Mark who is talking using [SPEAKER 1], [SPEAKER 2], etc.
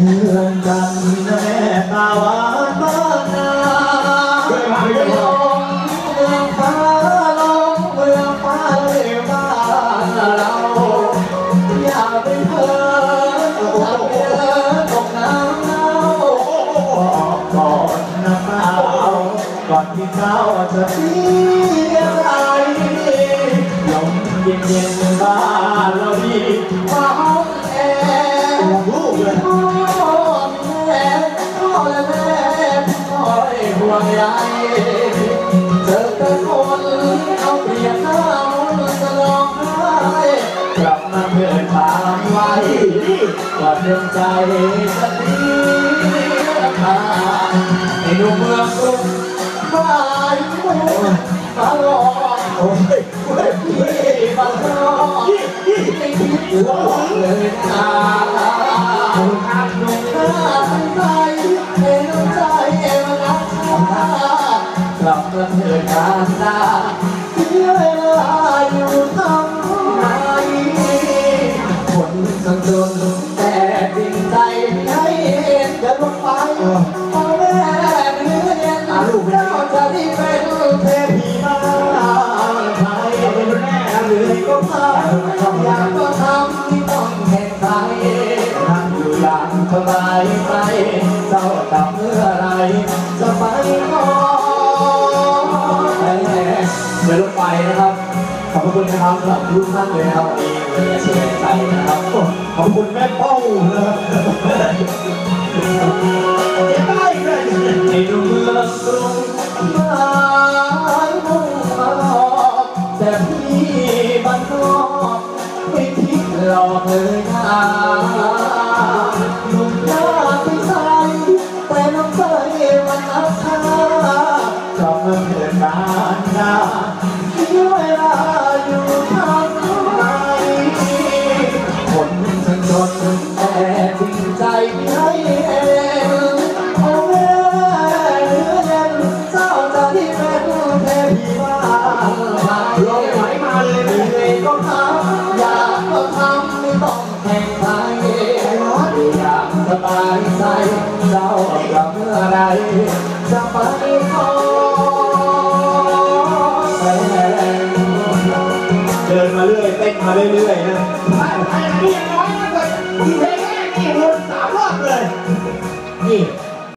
[SPEAKER 1] เมืองกันนะแม่ตาหวานบ้านนา
[SPEAKER 2] เมาด้วยกันเรอ
[SPEAKER 1] เมืองฟ้าลงเมืองฟ้าเลยบ้านเรา อย่าไปเพ้ออย่าไปเพ้อตกน้ำเน่าบอกก่อนนะเปล่าก่อนที่เขาจะเสียใจลมเย็นๆ วงใยเจอแต่คนเอาเปรียบเราจะร้องไห้กลับมาเพื่อถามไว้ว่าเรื่องใจจะดีราคาในดูเมืองกรุงบ้านเมืองมาหลอก
[SPEAKER 2] โอ้ยเฮ้ย
[SPEAKER 1] พี่บ้านนอกไม่คิดหลอกเลยนะ
[SPEAKER 2] คุณครับ
[SPEAKER 1] กลับมาเถิดกาตาเสียเวลาอยู่ทำไมคนสังจนแต่จริงใจให้เห็นเดินลงไปพ่อแม่เนื้อเย็นเจ้าจะได้เป็นเทพีมาไทย
[SPEAKER 2] เราเป็นคุณแม่นะห
[SPEAKER 1] เหนื่อยก็พาอยากก็ทำที่ต้องแข่งขันนั่งอยู่อย่างสบายใจเจ้ากับเมื่อไรจะไปขอ นรถไฟนะครับ ขอบคุณนะครับสำหรับทุกท่านเลยนะครับวันนี้วันนี้เสียใจนะครับ
[SPEAKER 2] ขอบคุณแม่ป้องนะครับจ๊ได้เลย
[SPEAKER 1] ในดูเมืองกรุงไม้มุ่งมาหลอแต่พี่บ้านนอกไม่คิดหลอกเลยนะ เดินมาเรื่อยเต้
[SPEAKER 2] นมาเรื่อยๆนะ